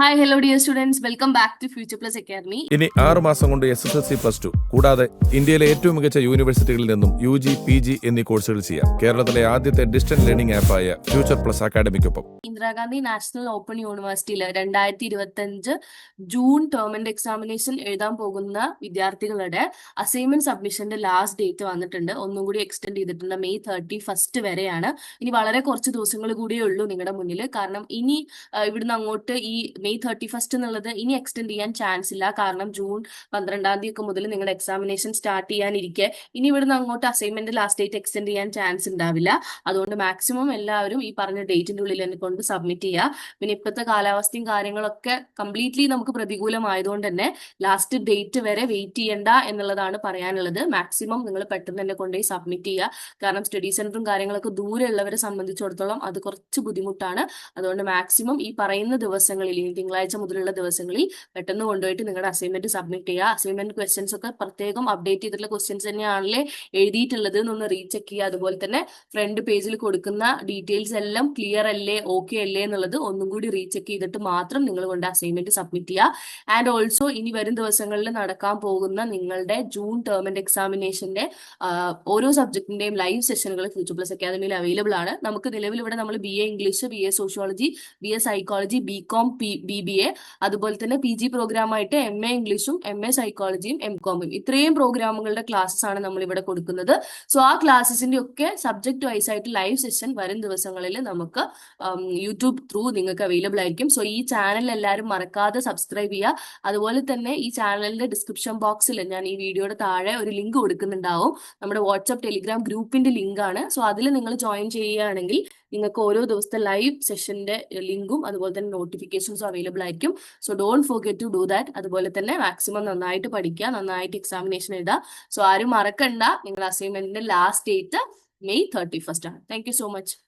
Hi hello dear students welcome back to Future Plus Academy ഇനി ആറ് മാസം കൊണ്ട് S S L C plus two കൂടാതെ ഇന്ത്യയിലെ ഏറ്റവും മികച്ച യൂണിവേഴ്സിറ്റികളിൽ നിന്നും യു ജി പി ജി എന്നീ കോഴ്സുകൾ ചെയ്യാം. കേരളത്തിലെ ആദ്യത്തെ ഡിസ്റ്റന്റ് ലേണിംഗ് ആപ്പായ ഫ്യൂച്ചർ പ്ലസ് അക്കാദമിക്കൊപ്പം ഇന്ദിരാഗാന്ധി നാഷണൽ ഓപ്പൺ യൂണിവേഴ്സിറ്റിയിൽ രണ്ടായിരത്തി ഇരുപത്തി അഞ്ച് ജൂൺ ടേമിന്റെ എക്സാമിനേഷൻ എഴുതാൻ പോകുന്ന വിദ്യാർത്ഥികളുടെ അസൈൻമെന്റ് സബ്മിഷന്റെ ലാസ്റ്റ് ഡേറ്റ് വന്നിട്ടുണ്ട്. ഒന്നും കൂടി എക്സ്റ്റെൻഡ് ചെയ്തിട്ടുണ്ട്. മെയ് തേർട്ടി ഫസ്റ്റ് വരെയാണ്. ഇനി വളരെ കുറച്ച് ദിവസങ്ങൾ കൂടിയേ ഉള്ളൂ നിങ്ങളുടെ മുന്നിൽ. കാരണം ഇനി ഇവിടുന്ന് അങ്ങോട്ട് ഈ മെയ് തേർട്ടി ഫസ്റ്റ് എന്നുള്ളത് ഇനി എക്സ്റ്റെൻഡ് ചെയ്യാൻ ചാൻസ് ഇല്ല. കാരണം ജൂൺ പന്ത്രണ്ടാം തീയതി ഒക്കെ മുതൽ നിങ്ങളുടെ എക്സാമിനേഷൻ സ്റ്റാർട്ട് ചെയ്യാനിരിക്കെ. ഇനി ഇവിടുന്ന് അങ്ങോട്ട് അസൈൻമെന്റ് ലാസ്റ്റ് ഡേറ്റ് എക്സ്റ്റെൻഡ് ചെയ്യാൻ ചാൻസ് ഉണ്ടാവില്ല അതുകൊണ്ട് മാക്സിമം എല്ലാവരും ഈ പറഞ്ഞ ഡേറ്റിന്റെ ഉള്ളിൽ തന്നെ കൊണ്ട് സബ്മിറ്റ് ചെയ്യുക പിന്നെ ഇപ്പോഴത്തെ കാലാവസ്ഥയും കാര്യങ്ങളൊക്കെ കംപ്ലീറ്റ്ലി നമുക്ക് പ്രതികൂലമായതുകൊണ്ട് തന്നെ ലാസ്റ്റ് ഡേറ്റ് വരെ വെയിറ്റ് ചെയ്യണ്ട എന്നുള്ളതാണ് പറയാനുള്ളത്. മാക്സിമം നിങ്ങൾ പെട്ടെന്ന് തന്നെ കൊണ്ടുപോയി സബ്മിറ്റ് ചെയ്യുക കാരണം സ്റ്റഡി സെന്ററും കാര്യങ്ങളൊക്കെ ദൂരെ ഉള്ളവരെ സംബന്ധിച്ചിടത്തോളം അത് കുറച്ച് ബുദ്ധിമുട്ടാണ്. അതുകൊണ്ട് മാക്സിമം ഈ പറയുന്ന ദിവസങ്ങളിൽ തിങ്കളാഴ്ച മുതലുള്ള ദിവസങ്ങളിൽ പെട്ടെന്ന് കൊണ്ടുപോയിട്ട് നിങ്ങളുടെ അസൈൻമെന്റ് സബ്മിറ്റ് ചെയ്യുക. അസൈൻമെന്റ് ക്വസ്റ്റ്യൻസ് ഒക്കെ പ്രത്യേകം അപ്ഡേറ്റ് ചെയ്തിട്ടുള്ള ക്വസ്റ്റ്യൻസ് തന്നെയാണല്ലേ എഴുതിയിട്ടുള്ളത് എന്നൊന്ന് റീചെക്ക് ചെയ്യുക. അതുപോലെ തന്നെ ഫ്രണ്ട് പേജിൽ കൊടുക്കുന്ന ഡീറ്റെയിൽസ് എല്ലാം ക്ലിയർ അല്ലേ ഓക്കെ അല്ലേ എന്നുള്ളത് ഒന്നും കൂടി റീചെക്ക് ചെയ്തിട്ട് മാത്രം നിങ്ങൾ കൊണ്ട് അസൈൻമെന്റ് സബ്മിറ്റ് ചെയ്യുക. ആൻഡ് ഓൾസോ ഇനി വരും ദിവസങ്ങളിൽ നടക്കാൻ പോകുന്ന നിങ്ങളുടെ ജൂൺ ടേം ആൻഡ് എക്സാമിനേഷന്റെ ഓരോ സബ്ജക്റ്റിന്റെയും ലൈവ് സെഷനുകൾ ഫ്യൂച്ചർ പ്ലസ് അക്കാദമിയിൽ അവൈലബിൾ ആണ്. നമുക്ക് നിലവിൽ ഇവിടെ നമ്മൾ B A English B A sociology B A psychology B com B B A അതുപോലെ തന്നെ പി ജി പ്രോഗ്രാമായിട്ട് എം എ ഇംഗ്ലീഷും എം എ സൈക്കോളജിയും എം കോമും ഇത്രയും പ്രോഗ്രാമുകളുടെ ക്ലാസ്സസ് ആണ് നമ്മൾ ഇവിടെ കൊടുക്കുന്നത്. സോ ആ ക്ലാസ്സസിന്റെ ഒക്കെ സബ്ജക്ട് വൈസ് ആയിട്ട് ലൈവ് സെഷൻ വരും ദിവസങ്ങളിൽ നമുക്ക് യൂട്യൂബ് ത്രൂ നിങ്ങൾക്ക് അവൈലബിൾ ആയിരിക്കും. സോ ഈ ചാനൽ എല്ലാവരും മറക്കാതെ സബ്സ്ക്രൈബ് ചെയ്യുക. അതുപോലെ തന്നെ ഈ ചാനലിന്റെ ഡിസ്ക്രിപ്ഷൻ ബോക്സിൽ ഞാൻ ഈ വീഡിയോയുടെ താഴെ ഒരു ലിങ്ക് കൊടുക്കുന്നുണ്ടാവും. നമ്മുടെ വാട്സ്ആപ്പ് ടെലിഗ്രാം ഗ്രൂപ്പിന്റെ ലിങ്ക് ആണ്. സോ അതിൽ നിങ്ങൾ ജോയിൻ ചെയ്യുകയാണെങ്കിൽ നിങ്ങൾക്ക് ഓരോ ദിവസത്തെ ലൈവ് സെഷന്റെ ലിങ്കും അതുപോലെ തന്നെ നോട്ടിഫിക്കേഷൻസും അവൈലബിൾ ആയിരിക്കും. So don't forget to do that അതുപോലെ തന്നെ മാക്സിമം നന്നായിട്ട് പഠിക്കുക നന്നായിട്ട് എക്സാമിനേഷൻ എഴുതുക. സോ ആരും മറക്കണ്ട. നിങ്ങളുടെ അസൈൻമെന്റിന്റെ last date May thirty first ആണ് താങ്ക് സോ മച്ച്